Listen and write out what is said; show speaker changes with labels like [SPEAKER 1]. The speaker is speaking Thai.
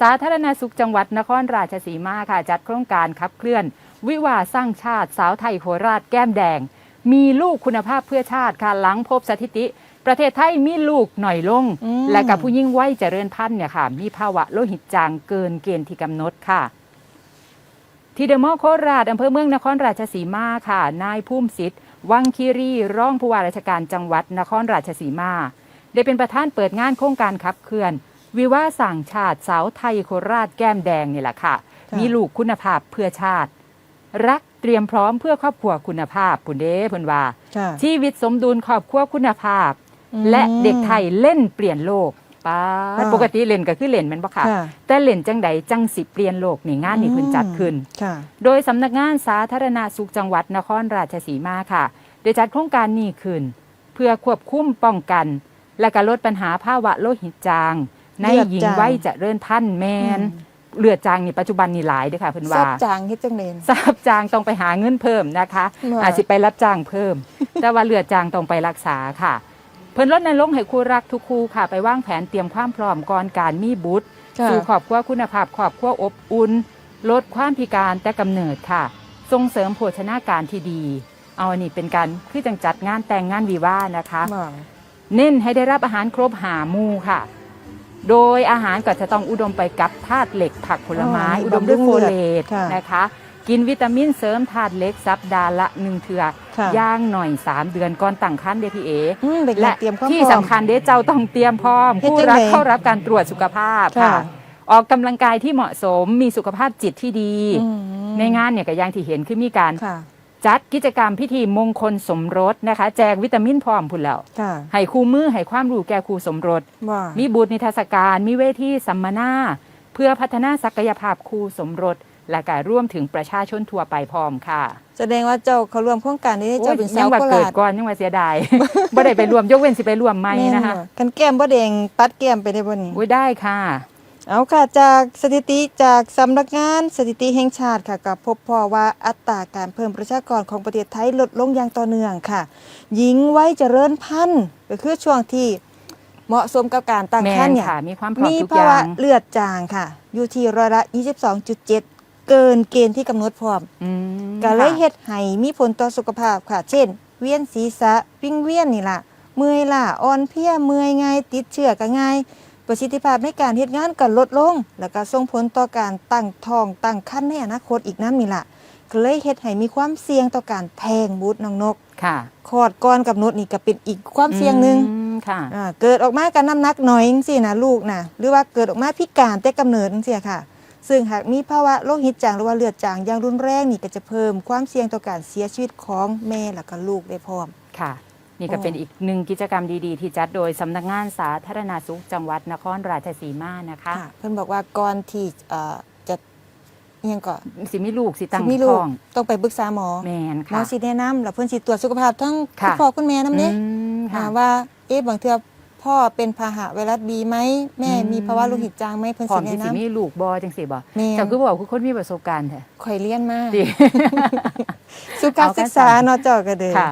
[SPEAKER 1] สาธารณสุขจังหวัดนครราชสีมาค่ะ จัดโครงการขับเคลื่อน วิวาห์สร้างชาติสาวไทยโคราชแก้มแดง มีลูกคุณภาพเพื่อชาติค่ะหลังพบสถิติ ประเทศไทยมีลูกหน่อยลง
[SPEAKER 2] อืม
[SPEAKER 1] และกับผู้ยิ่งวัยเจริญพันธุ์เนี่ยค่ะ มีภาวะโลหิตจางเกินเกณฑ์ที่กำหนดค่ะที่เดอะมอลล์โคราชอำเภอเมืองนครราชสีมาค่ะ นายภูมิสิทธิ์วังคีรีรองผู้ว่าราชการจังหวัดนครราชสีมา ได้เป็นประธานเปิดงานโครงการขับเคลื่อน วิวาห์สั่งชาติสาวไทยโคราชแก้มแดงนี่แหละค่ะ
[SPEAKER 2] ค่ะ
[SPEAKER 1] มีลูกคุณภาพเพื่อชาติ รักเตรียมพร้อมเพื่อครอบครัวคุณภาพปุนเด้เพิ่นว่า
[SPEAKER 2] ค่ะ
[SPEAKER 1] ชีวิตสมดุลครอบครัวคุณภาพ
[SPEAKER 2] อืม
[SPEAKER 1] และเด็กไทยเล่นเปลี่ยนโลกป้าด
[SPEAKER 2] ค่ะ
[SPEAKER 1] ปกติเล่นก็คือเล่นแมันบ่ค่ะ
[SPEAKER 2] ค่ะ
[SPEAKER 1] แต่เล่นจังใดจังสิเปลี่ยนโลกนี่งานนี่เพิ่นจัดขึ้น
[SPEAKER 2] ค่ะ
[SPEAKER 1] โดยสำนักงานสาธารณสุขจังหวัดนครราชสีมาค่ะได้จัดโครงการนี้ขึ้น เพื่อควบคุมป้องกัน และก็ลดปัญหาภาวะโลหิตจาง ใน
[SPEAKER 2] เลือด
[SPEAKER 1] หญิง
[SPEAKER 2] จาง
[SPEAKER 1] วัยเจะเริ่นพันธุ์แมนเลือดจางนี่ปัจจุบันนี่หลายเด้อค่ะเพิ่น
[SPEAKER 2] ซั
[SPEAKER 1] ว่า
[SPEAKER 2] บจางเฮ็ดจังเดน
[SPEAKER 1] ทราบจางต้องไปหาเงินเพิ่มนะคะ
[SPEAKER 2] ว่า
[SPEAKER 1] อาจสิไปรับจ้างเพิ่ม แต่ว่าเลือดจางต้องไปรักษาค่ะ เพิ่นลดในลงค์ให้คู่รักทุกคู่ค่ะ ไปวางแผนเตรียมความพร้อมก่อนการมีบุตร
[SPEAKER 2] ค่ะ
[SPEAKER 1] สู่ครอบครัวคุณภาพครอบครัวอบอุ่นลดความพิการแต่กำเนิดค่ะ ส่งเสริมโภชนาการที่ดี เอาอันนี้เป็นการคือจังจัดงานแต่งงานวิวาห์นะคะ
[SPEAKER 2] ว่า
[SPEAKER 1] เน้นให้ได้รับอาหารครบหาหมู่ค่ะ โดยอาหารก็จะต้องอุดมไปกับธาตุเหล็กผักผลไม้
[SPEAKER 2] อ๋อ
[SPEAKER 1] อุดมด้วยโฟเลต
[SPEAKER 2] ค่ะ
[SPEAKER 1] นะคะ กินวิตามินเสริมธาตุเหล็กสัปดาห์ละหนึ่งเถื่อ
[SPEAKER 2] ค่ะ
[SPEAKER 1] ย่างหน่อย 3 เดือนก่อนตั้งครรภ์เด้อพี่เอ
[SPEAKER 2] อืมเด็ก
[SPEAKER 1] และ
[SPEAKER 2] เตรียมความ
[SPEAKER 1] ที่
[SPEAKER 2] พร้อม
[SPEAKER 1] สำคัญเด้เจ้าต้องเตรียมพร้อม
[SPEAKER 2] เฮ็ด
[SPEAKER 1] ผู้
[SPEAKER 2] จัง
[SPEAKER 1] รัก
[SPEAKER 2] ใด
[SPEAKER 1] เข้ารับการตรวจสุขภาพ
[SPEAKER 2] ค่ะ
[SPEAKER 1] ค่ะออกกำลังกายที่เหมาะสมมีสุขภาพจิตที่ดี
[SPEAKER 2] อืม
[SPEAKER 1] ในงานเนี่ยก็อย่างที่เห็นคือมีการ
[SPEAKER 2] ค่ะ
[SPEAKER 1] จัดกิจกรรมพิธีมงคลสมรสนะคะ แจกวิตามินพร้อมพุ่นแล้ว
[SPEAKER 2] ค่ะ
[SPEAKER 1] ให้คู่มือให้ความรู้แก่คู่สมรส
[SPEAKER 2] ว่า
[SPEAKER 1] มีบูธนิทรรศการมีเวทีสัมมนา เพื่อพัฒนาศักยภาพคู่สมรส และการร่วมถึงประชาชนทั่วไปพร้อมค่ะ
[SPEAKER 2] แสดงว่าเจ้าเขาร่วมโครงการนี้เจ้าเป็น
[SPEAKER 1] โอ้ย
[SPEAKER 2] สา
[SPEAKER 1] ยั
[SPEAKER 2] ว
[SPEAKER 1] ว่า
[SPEAKER 2] โค
[SPEAKER 1] เกิ
[SPEAKER 2] รา
[SPEAKER 1] ด
[SPEAKER 2] ช
[SPEAKER 1] ก่อนยังว่าเสียดาย บ่ได้ไปรวมยกเว้นสิไปรวมไหมนะคะ
[SPEAKER 2] แม่บ่กันแก้มบ่แดงปัดแก้มไปได้บ่นี่
[SPEAKER 1] อุ้ยได้ค่ะ
[SPEAKER 2] เอาค่ะจากสถิติจากสำนักงานสถิติแห่งชาติค่ะก็พบพอว่าอัตราการเพิ่มประชากรของประเทศไทยลดลงอย่างต่อเนื่องค่ะ หญิงวัยเจริญพันธุ์ก็คือช่วงที่เหมาะสมกับการตั้ง
[SPEAKER 1] แม
[SPEAKER 2] ครร
[SPEAKER 1] น
[SPEAKER 2] ภ์เนี่ย
[SPEAKER 1] ค่ะมีความพร้อม
[SPEAKER 2] มี
[SPEAKER 1] ทุกอ
[SPEAKER 2] ภาวะ
[SPEAKER 1] ย่าง
[SPEAKER 2] เลือดจางค่ะ อยู่ที่ร้อยละ 22.7 เกินเกณฑ์ที่กำหนดพร้อม
[SPEAKER 1] อืม
[SPEAKER 2] ก็เลย
[SPEAKER 1] ค่ะ
[SPEAKER 2] เฮ็ดให้มีผลต่อสุขภาพค่ะ เช่น เวียนศีรษะวิ่งเวียนนี่ล่ะเมื่อยล้าอ่อนเพลียเมื่อยง่ายติดเชื้อก็ง่าย ประสิทธิภาพในการเฮ็ดงานก็ลดลง แล้วก็ส่งผลต่อการตั้งท้องตั้งครรภ์ในอนาคตอีกนำนี่ล่ะก็เลยเฮ็ดให้มีความเสี่ยงต่อการแท้งบุตรน้องนก
[SPEAKER 1] ค่ะ
[SPEAKER 2] คลอดก่อนกำหนดนี่ก็เป็นอีกความเสี่ยงหนึง
[SPEAKER 1] อืมค่ะ
[SPEAKER 2] อ่าเกิดออกมากับน้ำหนักน้อยจังซี่นะลูกนะหรือว่าเกิดออกมาพิการแต่กำเนิดจังซี่ค่ะ ซึ่งหากมีภาวะโรคหิตจางหรือว่าเลือดจางอย่างรุนแรงนี่ก็จะเพิ่มความเสี่ยงต่อการเสียชีวิตของแม่และก็ลูกได้พร้อม
[SPEAKER 1] ค่ะ นี่ก็
[SPEAKER 2] อ๋อ
[SPEAKER 1] เป็นอีกหนึ่งกิจกรรมดีๆ ที่จัดโดยสำนักงานสาธารณสุขจังหวัดนครราชสีมานะคะ
[SPEAKER 2] เพิ่นบอกว่าก่อนที่เอ่อจะอิหยังก็
[SPEAKER 1] สิมีลูกสิตั้ง
[SPEAKER 2] สิมีลู
[SPEAKER 1] ท้
[SPEAKER 2] ก
[SPEAKER 1] อง
[SPEAKER 2] ต้องไปปรึกษาหมอ
[SPEAKER 1] แมน
[SPEAKER 2] หมอ
[SPEAKER 1] ค่ะ
[SPEAKER 2] สิแนะนำแล้วเพิ่นสิตรวจสุขภาพทั้ง
[SPEAKER 1] ค่ะ
[SPEAKER 2] คุณพ่อคุณแม่นำเด้
[SPEAKER 1] อืมค่ะ
[SPEAKER 2] ว่าเอ๊ะบางเทื่อพ่อเป็นพาหะไวรัสบีไหม แม่
[SPEAKER 1] อืม
[SPEAKER 2] มีภาวะโลหิตจางไหมเพิ่น
[SPEAKER 1] พร้อ
[SPEAKER 2] สิ
[SPEAKER 1] มที่
[SPEAKER 2] แนะ
[SPEAKER 1] สิ
[SPEAKER 2] นำ
[SPEAKER 1] มีลูกบอจังสิบ่
[SPEAKER 2] แม่
[SPEAKER 1] แต่คือบอกคือคนมีประสบการณ์แท้
[SPEAKER 2] ข่อยเรียนมา
[SPEAKER 1] ดี
[SPEAKER 2] สุขการ
[SPEAKER 1] เอากัน
[SPEAKER 2] ศึกษาเนาะเจ้าก็เด้อ
[SPEAKER 1] ค่ะ